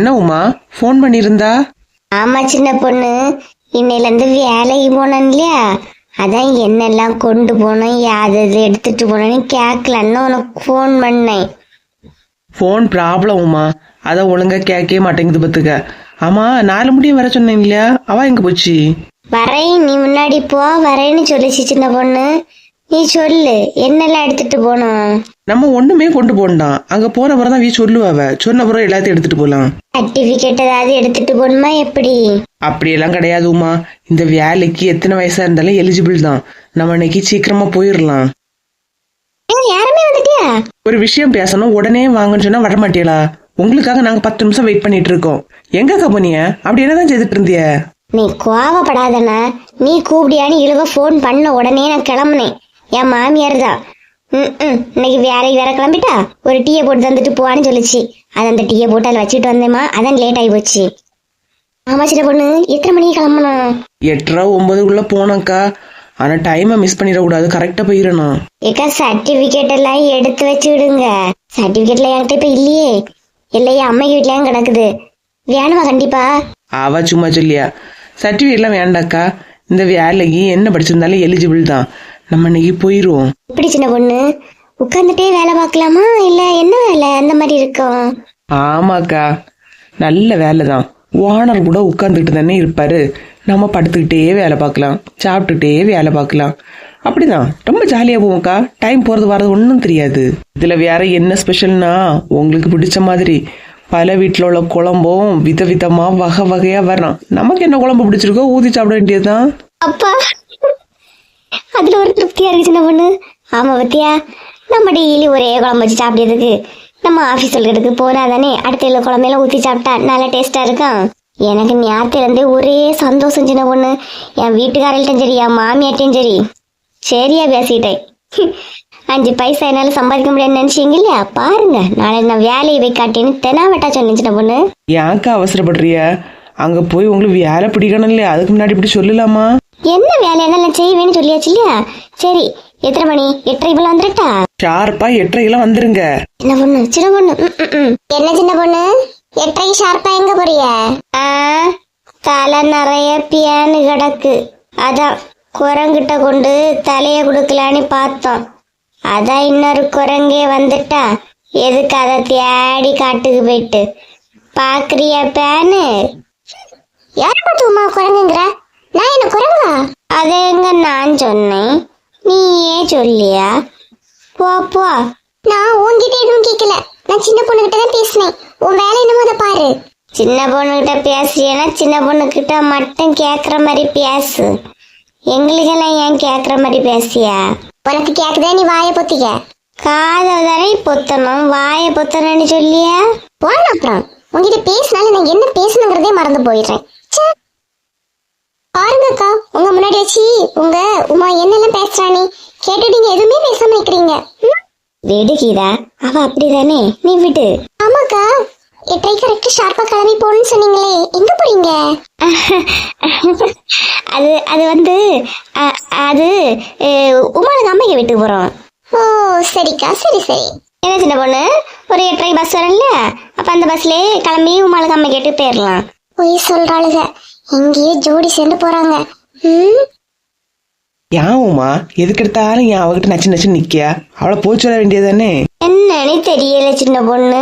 என்ன உமா? ஃபோன் பண்ணியிருந்தா? ஆமா சின்ன பொண்ணு. இன்னையில இருந்து வேலைக்கு போனேன் இல்லையா? அதான் என்னெல்லாம் கொண்டு போனோம் யாது எது எடுத்துட்டு போனோன்னு கேட்கலன்னு உனக்கு ஃபோன் பண்ணேன். Phone problem Uma. அதான் ஒழுங்கா கேட்கவே மாட்டேங்குது பத்துக்க ஆமா நாலு முடியும் வர சொன்னேன் இல்லையா? அவ எங்க போச்சு? வரேன் நீ முன்னாடி போ வரேன்னு சொல்லிச்சு சின்ன பொண்ணு. நீ சொல்லு என்னெல்லாம் எடுத்துட்டு போனோம்? நம்ம ஒண்ணுமே கொண்டு போண்டாம் அங்க போன பிறகு தான் வீ சொல்லுவாவ. சொன்ன பிறகு எல்லாத்தையும் எடுத்துட்டு போலாம். சர்டிபிகேட் ஏதாவது எடுத்துட்டு போகணுமா எப்படி? அப்படியெல்லாம் கிடையாது உமா. இந்த வேலைக்கு எத்தனை வயசா இருந்தாலும் எலிஜிபிள் தான். நம்ம இன்னைக்கு சீக்கிரமா போயிடலாம். யாருமே வந்துட்டியா? ஒரு விஷயம் பேசணும். உடனே வாங்கன்னு சொன்னா வர மாட்டீங்களா உங்களுக்காக நாங்க பத்து நிமிஷம் வெயிட் பண்ணிட்டு இருக்கோம். எங்க போனிய அப்படி என்னதான் செய்துட்டு இருந்திய? நீ கோவப்படாதண்ணா. நீ கூப்பிடியான்னு இழுவ ஃபோன் பண்ண உடனே நான் கிளம்புனேன். என் மாமியார் தான். ம் இன்னைக்கு வேலைக்கு வேற கிளம்பிட்டா? ஒரு டீயை போட்டு தந்துட்டு போவான்னு சொல்லுச்சு. அது அந்த டீயை போட்டு அதில் வச்சுட்டு வந்தேம்மா. அதான் லேட் ஆகி போச்சு. ஆமா சின்ன பொண்ணு எத்தனை மணிக்கு கிளம்பணும் எட்டரை ஒன்பதுக்குள்ள போனோம்க்கா ஆனா டைமை மிஸ் பண்ணிடக்கூடாது. கரெக்டா போயிடணும். ஏக்கா சர்டிபிகேட் எல்லாம் எடுத்து வச்சு விடுங்க. சர்டிபிகேட்ல என்கிட்ட இப்ப இல்லையே. இல்லையா அம்மைக்கு வீட்லயும் கிடக்குது. வேணுமா கண்டிப்பா? அவ சும்மா சொல்லியா. சர்டிஃபிகேட்லாம் வேண்டாக்கா. இந்த வேலைக்கு என்ன படிச்சிருந்தாலும் எலிஜிபிள் தான். நம்ம இன்னைக்கு போயிடுவோம் இப்படி சின்ன பொண்ணு? உட்காந்துட்டே வேலை பார்க்கலாமா? இல்ல என்ன வேலை? அந்த மாதிரி இருக்கும் ஆமாக்கா. நல்ல வேலை தான் ஓனர் கூட உட்காந்துக்கிட்டு தானே இருப்பாரு. நம்ம படுத்துக்கிட்டே வேலை பார்க்கலாம். சாப்பிட்டுட்டே வேலை பார்க்கலாம். அப்படிதான். ரொம்ப ஜாலியா போவோம்க்கா. டைம் போறது வர்றது ஒன்றும் தெரியாது. இதுல வேற என்ன ஸ்பெஷல்னா உங்களுக்கு பிடிச்ச மாதிரி. பல வீட்டில் உள்ள குழம்பும் விதவிதமா வகை வகையா வரணும் நமக்கு என்ன குழம்பு பிடிச்சிருக்கோ ஊதி சாப்பிட வேண்டியதுதான். அப்பா அதுல ஒரு திருப்தியா இருக்கு சின்ன பொண்ணு. ஆமா பத்தியா? நம்ம டெய்லி ஒரே குழம்பு வச்சு சாப்பிடுறதுக்கு. நம்ம ஆஃபீஸ் சொல்றதுக்கு போனா தானே அடுத்த இல்லை குழம்பையெல்லாம் ஊற்றி சாப்பிட்டா நல்லா டேஸ்டா இருக்கும் எனக்கு ஞாபகத்துல இருந்து ஒரே சந்தோஷம் சின்ன பொண்ணு. என் வீட்டுக்காரர்கிட்டையும் சரி என் மாமியார்ட்டையும் சரி. சரியா பேசிட்டேன் அஞ்சு பைசா என்னால சம்பாதிக்க முடியாதுன்னு நினைச்சீங்க இல்லையா? பாருங்க நாளை நான் வேலையை போய் காட்டேன்னு தெனாவட்டா சொன்னேன் சின்ன பொண்ணு. ஏன்க்கா அவசரப்படுறிய? அங்க போய் உங்களுக்கு வேலை பிடிக்கணும் இல்லையா? அதுக்கு முன்னாடி இப்படி சொல்லலாமா? என்ன வேலையான நான் செய்வேன்னு சொல்லியாச்சு இல்லையா? சரி எத்தனை மணி? எட்டரை போல வந்துட்டா ஷார்ப்பா எட்டரைக்கெல்லாம் வந்துருங்க. சின்ன பொண்ணு சின்ன பொண்ணு. என்ன சின்ன பொண்ணு? எட்டரைக்கு ஷார்ப்பா எங்க போறிய? தலை நிறைய பியானு கிடக்கு. அதான் குரங்கிட்ட கொண்டு தலைய கொடுக்கலான்னு பார்த்தோம். அதான் இன்னொரு குரங்கே வந்துட்டா. எதுக்கு அதை தேடி காட்டுக்கு போயிட்டு? பாக்குறியா பேனு யார பார்த்து உமா குரங்குங்கிற? நான் என்ன குரங்கா? நான் சொன்னேன். நீ ஏன் சொல்லியா? போ போ. நான் உன்கிட்ட எதுவும் கேட்கல நான் சின்ன பொண்ணுகிட்ட தான் பேசினேன். உன் வேலை என்னமோ அதை பாரு. சின்ன பொண்ணுகிட்ட பேசுறியனா சின்ன பொண்ணுகிட்ட மட்டும் கேட்குற மாதிரி பேசு. எங்களுக்கெல்லாம் ஏன் கேட்குற மாதிரி பேசியா? உனக்கு கேட்குதா நீ வாயை பொத்திக்க. காதை தானே பொத்தணும். வாயை பொத்தணும்னு சொல்லியா? போன அப்புறம் உங்ககிட்ட பேசினாலும் நான் என்ன பேசணுங்கிறதே மறந்து போயிடுறேன். பாருங்கக்கா உங்க முன்னாடி வச்சு உங்க உமா என்னெல்லாம் பேசுறானே கேட்டுட்டீங்க எதுவுமே பேசாம இருக்கிறீங்க விடு கீதா அவ அப்படிதானே? நீ விடு. ஆமாக்கா எட்டரை கரெக்ட் ஷார்ப்பா கிளம்பி போகணும்னு சொன்னீங்களே எங்க போறீங்க? அது அது வந்து அ- அது அஹ், உமாளுக்கு அம்மைக்கு வீட்டுக்கு போறோம். ஓ சரிக்கா சரி சரி. என்ன சின்ன பொண்ணு? ஒரு எட்டரை பஸ் வரல அப்ப அந்த பஸ்லயே கிளம்பி உமாளுக்கு அம்மை கேட்டு போயிடலாம் போய் சொல்றாளுக. இங்கேயே ஜோடி சேர்ந்து போறாங்க. ம்? ஏன் உமா? எதுக்கு எடுத்தாலும் ஏன் அவகிட்ட நச்சு நச்சு நிக்கியா? அவளை போய் சொல்ல வேண்டியதானே என்னன்னு தெரியல சின்ன பொண்ணு.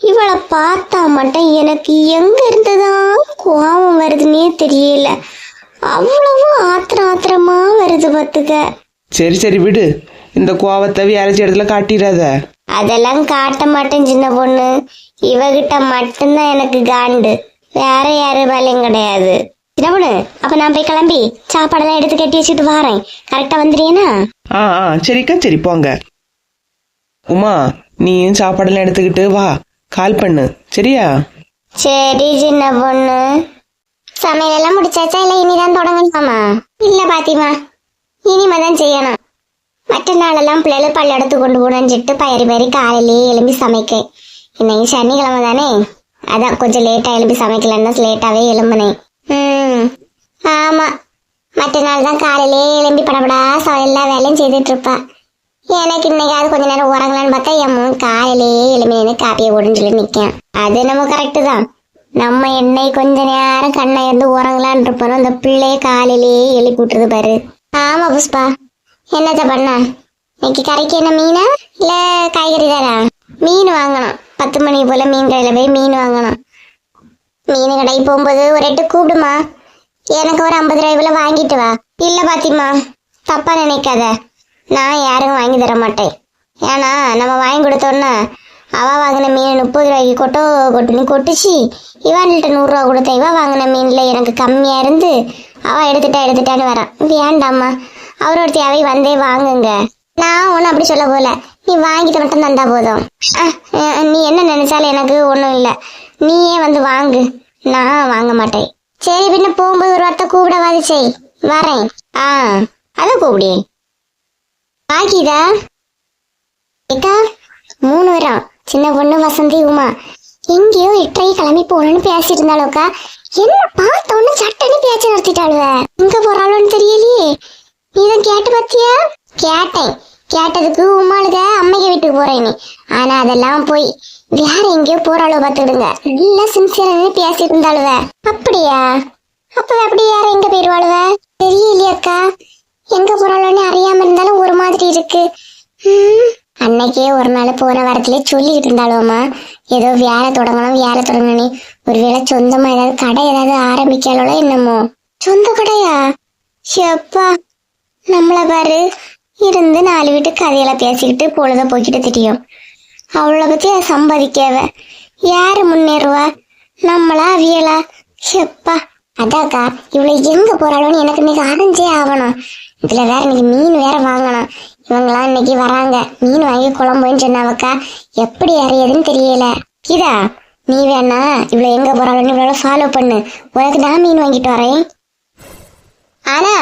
இவளை பார்த்தா மட்டும் எனக்கு எங்க இருந்துதான் கோபம் வருதுன்னே தெரியல. அவ்வளவு ஆத்திரம் ஆத்திரமா வருது பாத்துக்க சரி சரி விடு. இந்த கோவத்தை வேலைச்சி இடத்துல காட்டிடாத. அதெல்லாம் காட்ட மாட்டேன் சின்ன பொண்ணு. இவகிட்ட மட்டும்தான் எனக்கு காண்டு. வேற யாரு வேலையும் கிடையாது. பொண்ணு? அப்ப நான் போய் கிளம்பி சாப்பாடெல்லாம் எடுத்து கட்டி வச்சுட்டு வரேன். கரெக்டா வந்துடுறீனா? ஆ ஆ சரிக்கா சரி போங்க. உமா நீயும் சாப்பாடெல்லாம் எடுத்துக்கிட்டு வா. கால் பண்ணு. சரியா? சரி சின்ன பொண்ணு. சமையல் எல்லாம் முடிச்சாச்சா? இல்ல இனிதான் தொடங்கணுமா இல்ல பாத்திமா. இனிமே தான் செய்யணும். மற்ற நாளெல்லாம் பிள்ளைகள் பல்லடத்து கொண்டு போகணும்னு சொல்லிட்டு பயிறு பயிறு காலையிலேயே எழும்பி சமைக்க. இன்னைக்கு சனிக்கிழமை தானே? அதான் கொஞ்சம் லேட்டா எழுப்பி சமைக்கலன்னா லேட்டாவே எழும்புனேன். ம். ஆமா. மற்ற நாள் தான் காலையிலேயே எழும்பி படப்படா ச- எல்லா வேலையும் செய்துட்டு இருப்பா. எனக்கு இன்னைக்காவது கொஞ்ச நேரம் உறங்கலான்னு பார்த்தா என் முன் காலையிலேயே எழுமினு காப்பியை ஓடுன்னு சொல்லி நிற்கேன் அது நம்ம கரெக்டு தான். நம்ம என்னை கொஞ்ச நேரம் கண்ணை இருந்து உறங்கலான் இருப்போம் அந்த பிள்ளைய காலையிலேயே எழுப்பி விட்டுருது பாரு. ஆமா புஷ்பா. என்னத்த பண்ண? இன்னைக்கு கரைக்கு என்ன மீனா? இல்ல காய்கறி தானா? மீன் வாங்கணும். பத்து மணி போல மீன் கடையில் போய் மீன் வாங்கணும். மீன் கடைக்கு போகும்போது ஒரு எட்டு கூப்பிடுமா? எனக்கு ஒரு ஐம்பது ரூபாய்க்குள்ள வாங்கிட்டு வா. இல்லை பாத்திமா தப்பா நினைக்காத. நான் யாரும் வாங்கி தர மாட்டேன். ஏன்னா நம்ம வாங்கி கொடுத்தோன்னா அவ வாங்கின மீன் முப்பது ரூபாய்க்கு கொட்டோ கொட்டுன்னு கொட்டுச்சு. இவான்கிட்ட நூறுரூவா கொடுத்த இவ வாங்கின மீனில் எனக்கு கம்மியாக இருந்து அவ எடுத்துட்டா எடுத்துட்டான்னு வரான் வேண்டாம்மா. அவரோட தேவை வந்தே வாங்குங்க. நான் ஒன்றும் அப்படி சொல்ல போகல. நீ வாங்கிட்டு மட்டும் தந்தா போதும். நீ என்ன நினைச்சாலும் எனக்கு ஒன்றும் இல்லை. நீயே வந்து வாங்கு. நான் வாங்க மாட்டேன். சரி பின்ன போகும்போது ஒரு வார்த்தை கூப்பிடவாது செய் வரேன். ஆ அதை கூப்பிடு பாக்கிதா? ஏக்கா மூணு வரும் சின்ன பொண்ணு வசந்தி உமா. எங்கேயோ எட்டரை கிளம்பி போகணும்னு பேசிட்டு இருந்தாளுக்கா என்ன பார்த்தோன்னு சட்டன்னு பேச்ச நிறுத்திட்டாளுவ எங்க போறாளோன்னு தெரியலையே. நீதான் கேட்டு பார்த்தியா? கேட்டேன். கேட்டதுக்கு உமாளுக அம்மைக்கு வீட்டுக்கு போறேன்னு ஆனா அதெல்லாம் போய் வேற எங்கேயோ போறாளோ பாத்துடுங்க நல்லா சின்சியரா பேசிட்டு இருந்தாளுவ. அப்படியா? அப்ப அப்படி யார எங்க போயிருவாளுவ? தெரியலையாக்கா எங்க போறாளோன்னு அறியாம இருந்தாலும் ஒரு மாதிரி இருக்கு. அன்னைக்கே ஒரு நாள் போன வாரத்திலே சொல்லிக்கிட்டு இருந்தாலும்மா ஏதோ வேலை தொடங்கணும் வேலை தொடங்கணும் ஒருவேளை சொந்தமா ஏதாவது கடை ஏதாவது ஆரம்பிக்கலோ என்னமோ. சொந்த கடையா? எப்பா நம்மள பாரு. இருந்து நாலு வீட்டு கதையெல்லாம் பேசிக்கிட்டு பொழுத போக்கிட்டு தெரியும். அவளை பத்தி சம்பாதிக்காவ யாரு முன்னேறுவா? நம்மளா அவியலா? எப்பா அதாக்கா இவ்வளவு எங்க போறாளோன்னு எனக்கு இன்னைக்கு அரைஞ்சே ஆகணும். இதுல வேற இன்னைக்கு மீன் வேற வாங்கணும். இவங்களாம் இன்னைக்கு வராங்க. மீன் வாங்கி குழம்புன்னு சொன்னாவக்கா. எப்படி அறியதுன்னு தெரியல. இதா நீ வேணா இவ்வளவு எங்க போறாளோன்னு இவ்வளவு ஃபாலோ பண்ணு. உனக்கு நான் மீன் வாங்கிட்டு வரேன். ஆனா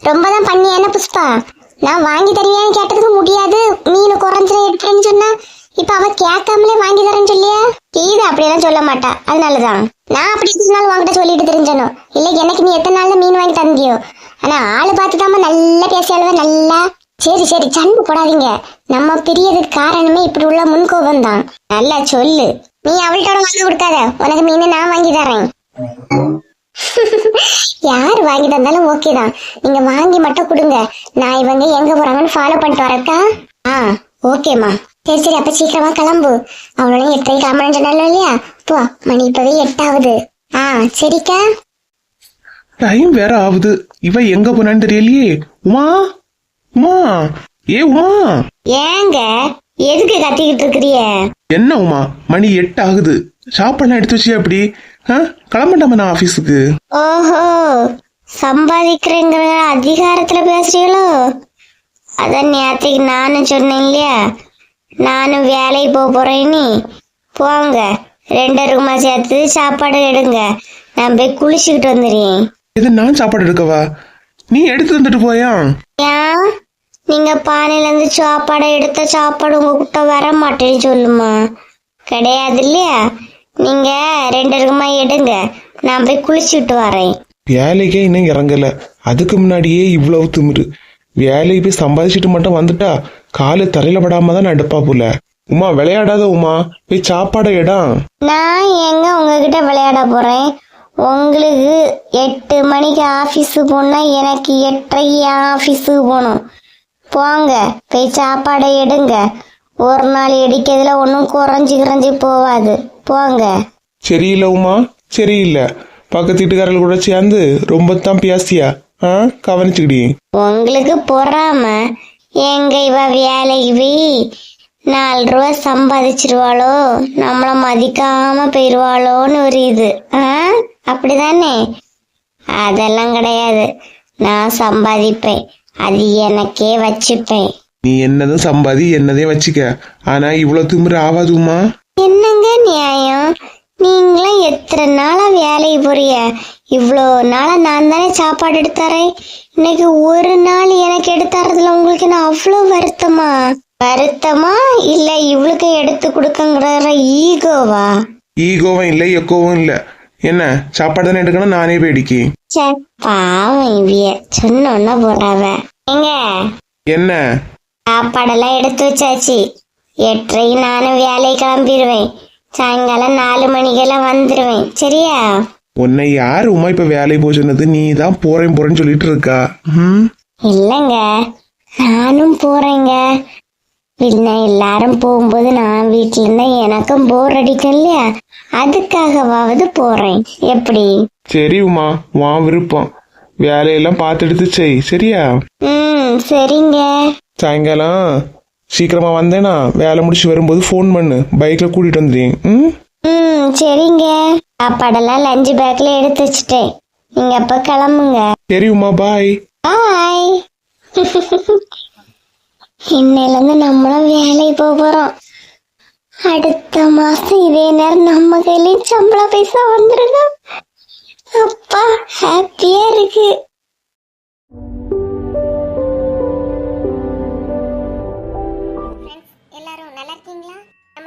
ரொம்ப தான் புஷ்பா? நான் வாங்கி தருவியான்னு கேட்டதுக்கு முடியாது. மீன் குறைஞ்ச எடுத்துன்னு சொன்னா இப்ப அவ கேட்காமலே வாங்கி தரேன்னு சொல்லியா? கீது அப்படியெல்லாம் சொல்ல மாட்டா. அதனாலதான். நான் அப்படி சொன்னாலும் வாங்கிட்ட சொல்லிட்டு தெரிஞ்சனும். இல்ல எனக்கு நீ எத்தனை நாள் மீன் வாங்கி தந்தியோ? ஆனா ஆளு பார்த்துதாம நல்லா பேசியாளுவ நல்லா. சரி சரி சண்டை போடாதீங்க. நம்ம பிரியதுக்கு காரணமே இப்படி உள்ள முன்கோபம் தான் நல்லா சொல்லு. நீ அவள்கிட்ட வாங்கி கொடுக்காத. உனக்கு மீன் நான் வாங்கி தரேன். யார் வாங்கி தந்தாலும் ஓகே தான். நீங்க வாங்கி மட்டும் கொடுங்க. நான் இவங்க எங்க போறாங்கன்னு ஃபாலோ பண்ணிட்டு வரக்கா ஆ ஓகேம்மா சரி சரி அப்ப சீக்கிரமா கிளம்பு. அவளோட எட்டரை கிளம்புறேன்னு சொன்னாலும் இல்லையா? போ மணி இப்பவே எட்டாவது. ஆ சரிக்கா. டைம் வேற ஆகுது. இவ எங்க போனான்னு தெரியலையே. உமா உமா. ஏ உமா. ஏங்க எதுக்கு கத்திக்கிட்டு இருக்கிறிய? என்ன உமா? மணி எட்டு ஆகுது சாப்பாடுலாம் எடுத்து வச்சியா அப்படி நான் ஆபீஸுக்கு? ஓஹோ சம்பாதிக்கிறேங்கிற அதிகாரத்துல பேசுறீங்களோ? அதான் நேற்றுக்கு நானும் சொன்னேன் இல்லையா? நானும் வேலைக்கு போக போறேன்னு போங்க ரெண்டு ரூமா சேர்த்து சாப்பாடு எடுங்க. நான் போய் குளிச்சுக்கிட்டு வந்துடுறேன். இது நான் சாப்பாடு எடுக்கவா? நீ எடுத்து வந்துட்டு போயா? ஏன் நீங்க பானையில இருந்து சாப்பாடை எடுத்த சாப்பாடு உங்க கிட்ட வர மாட்டேன்னு சொல்லுமா? கிடையாது இல்லையா? நீங்க ரெண்டு ரூமா எடுங்க. நான் போய் குளிச்சுட்டு வரேன். வேலைக்கே இன்னும் இறங்கல. அதுக்கு முன்னாடியே இவ்வளவு திமிரு. வேலைக்கு போய் சம்பாதிச்சிட்டு மட்டும் வந்துட்டா காலு தரையில படாம தான் எடுப்பா போல. உமா விளையாடாத உமா. போய் சாப்பாடை இடம் நான் எங்க உங்ககிட்ட விளையாட போறேன்? உங்களுக்கு எட்டு மணிக்கு ஆஃபீஸுக்கு போனா எனக்கு எட்டரைக்கு ஆஃபீஸுக்கு போகணும். போங்க போய் சாப்பாடை எடுங்க. ஒரு நாள் எடுக்கிறதுல ஒன்றும் குறைஞ்சி குறைஞ்சி போவாது. போங்க. சரியில்லை உமா. சரியில்லை. பக்கத்து வீட்டுக்காரர்கள் கூட சேர்ந்து ரொம்ப தான் பேசியா ஆ? கவனிச்சுக்கிடி. உங்களுக்கு பொறாம? எங்க இவ வேலைக்கு போய் நாலு ரூபா சம்பாதிச்சிருவாளோ? நம்மள மதிக்காம போயிருவாளோன்னு ஒரு இது. ஆ? அப்படிதானே? அதெல்லாம் கிடையாது. நான் சம்பாதிப்பேன். அது எனக்கே வச்சுப்பேன். நீ என்னதும் சம்பாதி என்னதையும் வச்சுக்க. ஆனா இவ்வளவு திமிரு ஆகாது உமா என்னங்க நியாயம்? நீங்களும் எத்தனை நாளா வேலைக்கு போறிய இவ்வளோ நாளா நான் தானே சாப்பாடு எடுத்தாரேன் இன்னைக்கு ஒரு நாள் எனக்கு எடுத்தாரதுல உங்களுக்கு என்ன அவ்வளோ வருத்தமா? வருத்தமா? இல்ல இவளுக்கு எடுத்து கொடுக்கங்கிற ஈகோவா? ஈகோவும் இல்லை எக்கோவும் இல்லை. என்ன சாப்பாடு தானே எடுக்கணும் நானே போய் அடிக்கி ச்சே, பாவம் இவிய. சொன்னோன்னா போறாவ எங்க என்ன? சாப்பாடெல்லாம் எடுத்து வச்சாச்சு. எட்டரைக்கு நானும் வேலைக்கு கிளம்பிடுவேன். சாயங்காலம் நாலு மணிக்கெல்லாம் வந்துடுவேன். சரியா? உன்னை யார் உமா இப்ப வேலைக்கு போக சொன்னது? நீ தான் போறேன் போறேன்னு சொல்லிட்டு இருக்கா? ம் இல்லைங்க. நானும் போறேங்க. பின்ன எல்லாரும் போகும்போது நான் வீட்டில் இருந்தா எனக்கும் போர் அடிக்கும் இல்லையா? அதுக்காகவாவது போறேன். எப்படி? சரி உமா வா விருப்பம். வேலையெல்லாம் பார்த்து எடுத்து செய். சரியா? ம் சரிங்க. சாயங்காலம் சீக்கிரமா வந்தேனா வேலை முடிச்சு வரும்போது ஃபோன் பண்ணு. பைக்ல கூட்டிட்டு வந்துடுறேன். ம்? ம் சரிங்க. சாப்பாடெல்லாம் லஞ்ச் பேக்ல எடுத்து வச்சுட்டேன். நீங்க அப்ப கிளம்புங்க. சரி உமா பாய் பாய் இன்னையிலேருந்து நம்மளும் வேலைக்கு போக போறோம். அடுத்த மாசம் இதே நேரம் நம்ம கையிலயும் சம்பள பைசா வந்துருங்க அப்பா ஹாப்பியா இருக்கு.